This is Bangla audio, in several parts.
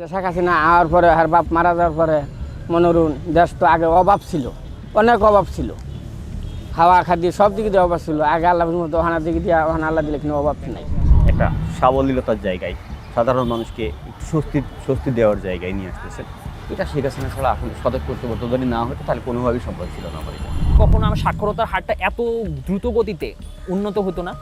শেখ হাসিনা আওয়ার পরে আর বাপ মারা যাওয়ার পরে মনোরুন দেশ তো আগে অভাব ছিল অনেক অভাব ছিল। খাওয়া খাদ্য সব দিকে দিয়ে অভাব ছিল। আগে আল্লাহর মতো ওখানার দিকে দিয়ে ওখানে আল্লাহ দিলে কিন্তু অভাব নাই। একটা সাবলীলতার জায়গায় সাধারণ মানুষকে স্বস্তি স্বস্তি দেওয়ার জায়গায় নিয়ে আসতেছে এটা শেখ হাসিনা ছাড়া এখন সদস্য কর্তৃপক্ষ যদি না হতো তাহলে কোনোভাবেই সম্ভব ছিল না আমার এটা কখনো আমার সাক্ষরতার হারটা এত দ্রুত গতিতে উন্নত হতো না?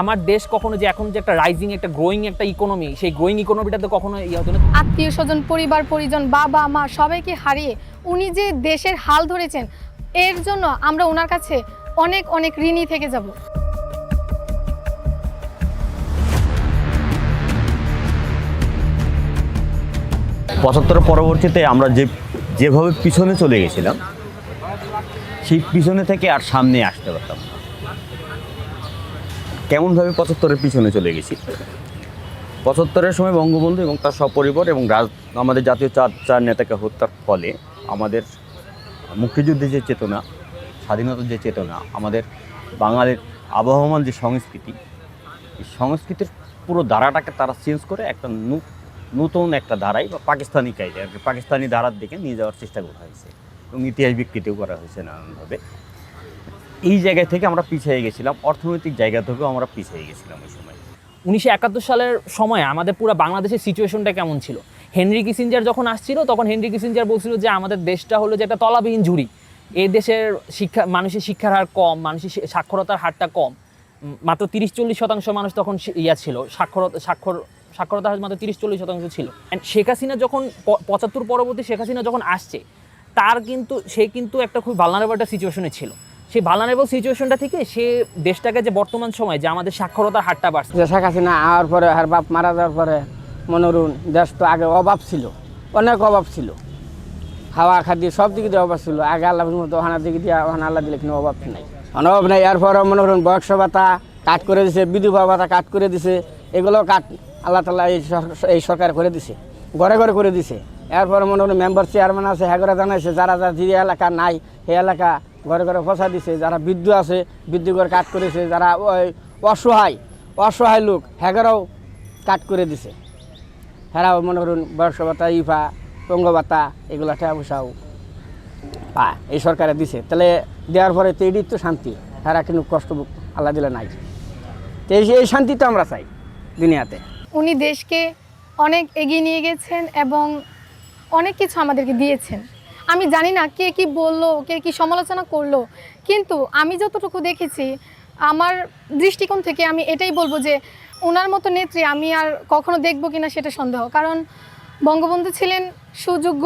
আমার দেশ কখনো যে এখন যে একটা রাইজিং একটা গ্রোয়িং একটা ইকোনমি সেই গ্রোয়িং ইকোনমিটাতে কখনো ইয়ে হতো না। আত্মীয় স্বজন পরিবার পরিজন বাবা মা সবাইকে হারিয়ে উনি যে দেশের হাল ধরেছেন এর জন্য আমরা ওনার কাছে অনেক অনেক ঋণী থেকে যাব। পঁচাত্তর পরবর্তীতে আমরা যে যেভাবে পিছনে চলে গেছিলাম সেই পিছনে থেকে আর সামনে আসতে পারতাম কেমনভাবে পঁচাত্তরের পিছনে চলে গেছি। পঁচাত্তরের সময় বঙ্গবন্ধু এবং তার সপরিবার এবং রাজ, আমাদের জাতীয় চার চার নেতাকে হত্যার ফলে আমাদের মুক্তিযুদ্ধের যে চেতনা, স্বাধীনতার যে চেতনা, আমাদের বাঙালির আবহমান যে সংস্কৃতি, এই সংস্কৃতির পুরো ধারাটাকে তারা চেঞ্জ করে একটা নতুন একটা ধারাই বা পাকিস্তানি কায়দা আর কি, পাকিস্তানি ধারার দিকে নিয়ে যাওয়ার চেষ্টা করা হয়েছে। এবং ইতিহাস বিকৃতিও করা হয়েছে নানানভাবে। এই জায়গা থেকে আমরা পিছিয়ে গেছিলাম, অর্থনৈতিক জায়গা থেকেও আমরা পিছিয়ে গেছিলাম ওই সময়। উনিশশো একাত্তর সালের সময় আমাদের পুরো বাংলাদেশের সিচুয়েশনটা কেমন ছিল? হেনরি কিসিঞ্জার যখন আসছিল, তখন হেনরি কিসিঞ্জার বলছিল যে, আমাদের দেশটা হলো যে একটা তলাবিহীন ঝুড়ি। এই দেশের শিক্ষা, মানুষের শিক্ষার হার কম, মানুষের সাক্ষরতার হারটা কম। মাত্র তিরিশ চল্লিশ শতাংশ মানুষ তখন ইয়া ছিল সাক্ষরতা স্বাক্ষর সাক্ষরতার হার মাত্র তিরিশ চল্লিশ শতাংশ ছিল। And শেখ হাসিনা যখন পঁচাত্তর পরবর্তী শেখ হাসিনা যখন আসছে, তার কিন্তু, সে কিন্তু একটা খুব ভালনারেবল একটা সিচুয়েশনে ছিল। সেই ভালনারেবল সিচুয়েশনটা থেকে সে দেশটাকে যে বর্তমান সময়, যে আমাদের সাক্ষরতার হারটা বাড়ছে। যে শেখ হাসিনা আওয়ার পরে আর বাপ মারা যাওয়ার পরে মনোরুন দেশ তো আগে অভাব ছিল, অনেক অভাব ছিল। খাওয়া খাদ্য সব দিকে দিয়ে অভাব ছিল। আগে আল্লাহর মতো ওখানার দিকে দিয়ে ওখানে আল্লাহ দিলে কিন্তু অভাব নাই। অভাব নেই। এরপরে মনোরুন বয়স্ক ভাতা কাট করে দিছে, বিধবা ভাতা কাট করে দিছে। এগুলো কাট আল্লাহ তালা এই সর- এই সরকার করে দিছে, ঘরে ঘরে করে দিছে। এরপরে মনে হয় মেম্বার চেয়ারম্যান আছে হ্যাঁ জানাইছে, যারা যারা যে এলাকা নাই, সেই এলাকা ঘরে ঘরে পৌঁছা দিছে, যারা বিদ্যুৎ আছে বিদ্যুৎ ঘর কাট করেছে, যারা অসহায় অসহায় লোক হ্যাগরাও কাট করে দিছে। হেরাও মনে করুন বয়স্ক ভাতা, ইফা, পঙ্গ ভাতা, এগুলো টাকা পয়সাও পায়, এই সরকারে দিছে। তাহলে দেওয়ার পরে তো এটি তো শান্তি, হেরা কিন্তু কষ্ট আল্লাহ দিলে নাই। তো এই শান্তি তো আমরা চাই দুনিয়াতে। উনি দেশকে অনেক এগিয়ে নিয়ে গেছেন এবং অনেক কিছু আমাদেরকে দিয়েছেন। আমি জানি না কে কি বলল, কে কি সমালোচনা করল, কিন্তু আমি যতটুকু দেখেছি, আমার দৃষ্টিকোণ থেকে আমি এটাই বলব যে ওনার মতো নেত্রী আমি আর কখনো দেখব কিনা সেটা সন্দেহ। কারণ বঙ্গবন্ধু ছিলেন সুযোগ্য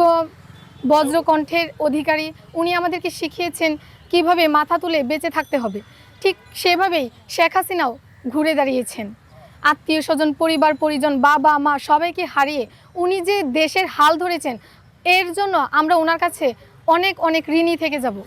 বজ্রকণ্ঠের অধিকারী, উনি আমাদেরকে শিখিয়েছেন কীভাবে মাথা তুলে বেঁচে থাকতে হবে। ঠিক সেভাবেই শেখ হাসিনাও ঘুরে দাঁড়িয়েছেন। আত্মীয় স্বজন, পরিবার, পরিজন, বাবা, মা সবাইকে হারিয়ে উনি যে দেশের হাল ধরেছেন এর জন্য আমরা ওনার কাছে অনেক অনেক ঋণী থেকে যাব।